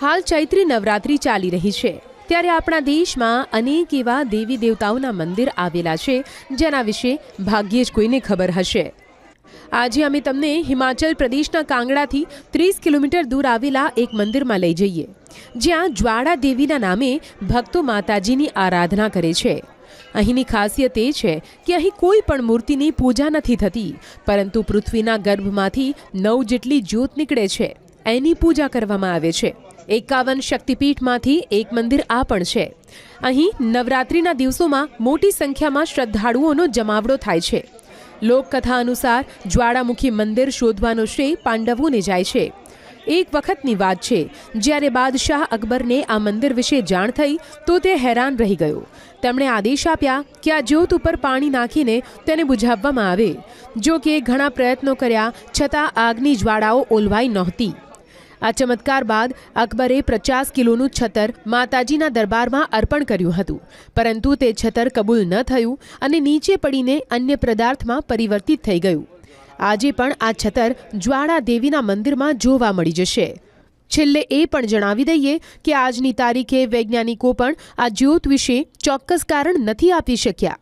હાલ ચૈત્રી નવરાત્રી ચાલી રહી છે. ત્યારે આપણા દેશમાં અનેક એવા દેવી દેવતાઓના મંદિર આવેલા છે, જેના વિશે ભાગ્યે જ કોઈને ખબર હશે. આજે અમે તમને હિમાચલ પ્રદેશના કાંગડાથી ત્રીસ કિલોમીટર દૂર આવેલા એક મંદિરમાં લઈ જઈએ, જ્યાં જ્વાળા દેવીના નામે ભક્તો માતાજીની આરાધના કરે છે. અહીંની ખાસિયત એ છે કે અહીં કોઈ પણ મૂર્તિની પૂજા નથી થતી, પરંતુ પૃથ્વીના ગર્ભમાંથી નવ જેટલી જ્યોત નીકળે છે. એની પૂજા કરવામાં આવે છે. એકાવન શક્તિપીઠમાંથી એક મંદિર આ પણ છે. અહીં નવરાત્રિના દિવસોમાં મોટી સંખ્યામાં શ્રદ્ધાળુઓનો જમાવડો થાય છે. લોકકથા અનુસાર જ્વાળામુખી મંદિર શોધવાનો શ્રેય પાંડવોને જાય છે. એક વખતની વાત છે, જ્યારે બાદશાહ અકબરને આ મંદિર વિશે જાણ થઈ તો તે હેરાન રહી ગયો. તેમણે આદેશ આપ્યા કે આ જ્યોત ઉપર પાણી નાખીને તેને બુઝાવવામાં આવે. જો કે ઘણા પ્રયત્નો કર્યા, છતાં આગની જ્વાળાઓ ઓલવાઈ નહોતી. આ ચમત્કાર બાદ અકબરે પચાસ કિલોનું છતર માતાજીના દરબારમાં અર્પણ કર્યું હતું. પરંતુ તે છતર કબૂલ ન થયું અને નીચે પડીને અન્ય પદાર્થમાં પરિવર્તિત થઈ ગયું. આજે પણ આ છતર જ્વાળા દેવીના મંદિરમાં જોવા મળી જશે. છેલ્લે એ પણ જણાવી દઈએ કે આજની તારીખે વૈજ્ઞાનિકો પણ આ જ્યોત વિશે ચોક્કસ કારણ નથી આપી શક્યા.